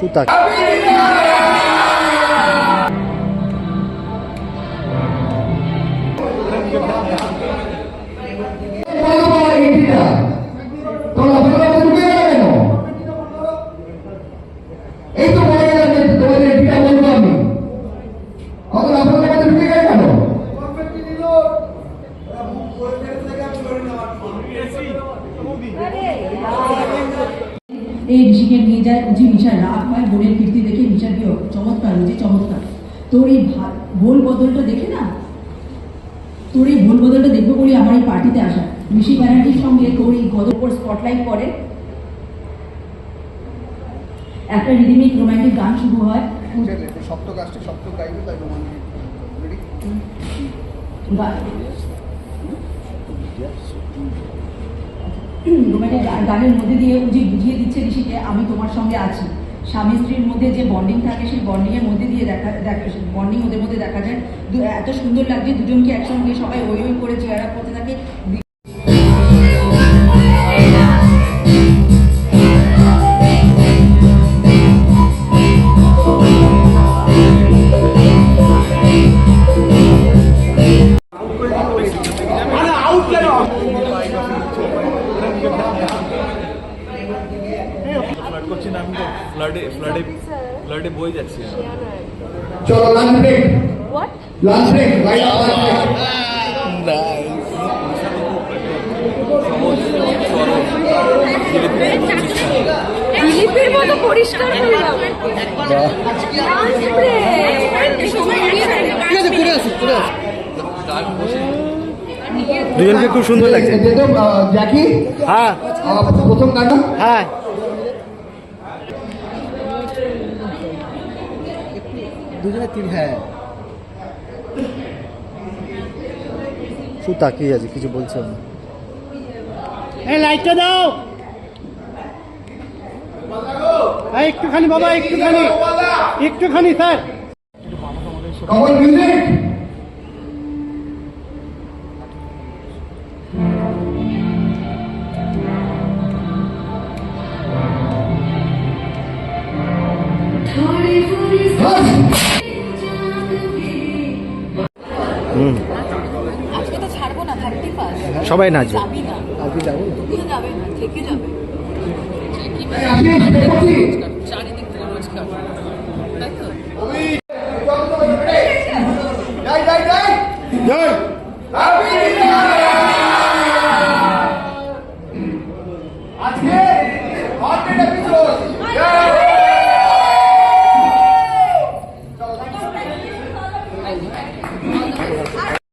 sotaque. এই ঋষিকে নিয়ে যায় যে মিশার রাগ হয় বোনের কীর্তি দেখে মিশার কি চমৎকার যে চমৎকার। তোর এই ভোল বদলটা দেখে না? তোর এই ভোল বদলটা দেখব বলে আমার এই পার্টিতে আসা। ঋষি ব্যানার্জির সঙ্গে তোর এই গদর উপর স্পটলাইট করে একটা রিদিমিক রোমান্টিক গান শুরু হয়। সপ্ত কাজটা সপ্ত গাইবে তাই রোমান্টিক রেডি রোমান্টিক গানের মধ্যে দিয়ে উজি বুঝিয়ে দিচ্ছে ঋষিকে, আমি তোমার সঙ্গে আছি। স্বামী স্ত্রীর মধ্যে যে বন্ডিং থাকে, সেই বন্ডিংয়ের মধ্যে দিয়ে দেখা দেখা বন্ডিং ওদের মধ্যে দেখা যায়। এত সুন্দর লাগছে দুজনকে একসঙ্গে সবাই ওই ওই করে চেয়ার করতে থাকে। ফ্লাড করছি না আমি তো ফ্লাডে ফ্লাডে ফ্লাডে বই যাচ্ছি। চলো লাঞ্চ ব্রেক? লাঞ্চ রাইট মতো পরিষ্কার. দুজনকে খুব সুন্দর লাগছে। জ্যাকি? হ্যাঁ। আহ, প্রথম গানটা। হ্যাঁ। দুজনে তিন হ্যাঁ। আছে কিছু বলছে না। এই লাইটটা দাও। একটুখানি বাবা একটুখানি। একটুখানি স্যার। মিউজিক। হুম আজকে তো ছাড়বো না থার্টি ফার্স্ট সবাই নাচবে যাবি না আজকে যাব তুমিও যাবে না থেকে যাবে চারিদিক থেকে নমস্কার তাই তো যাই যাই যাই জয়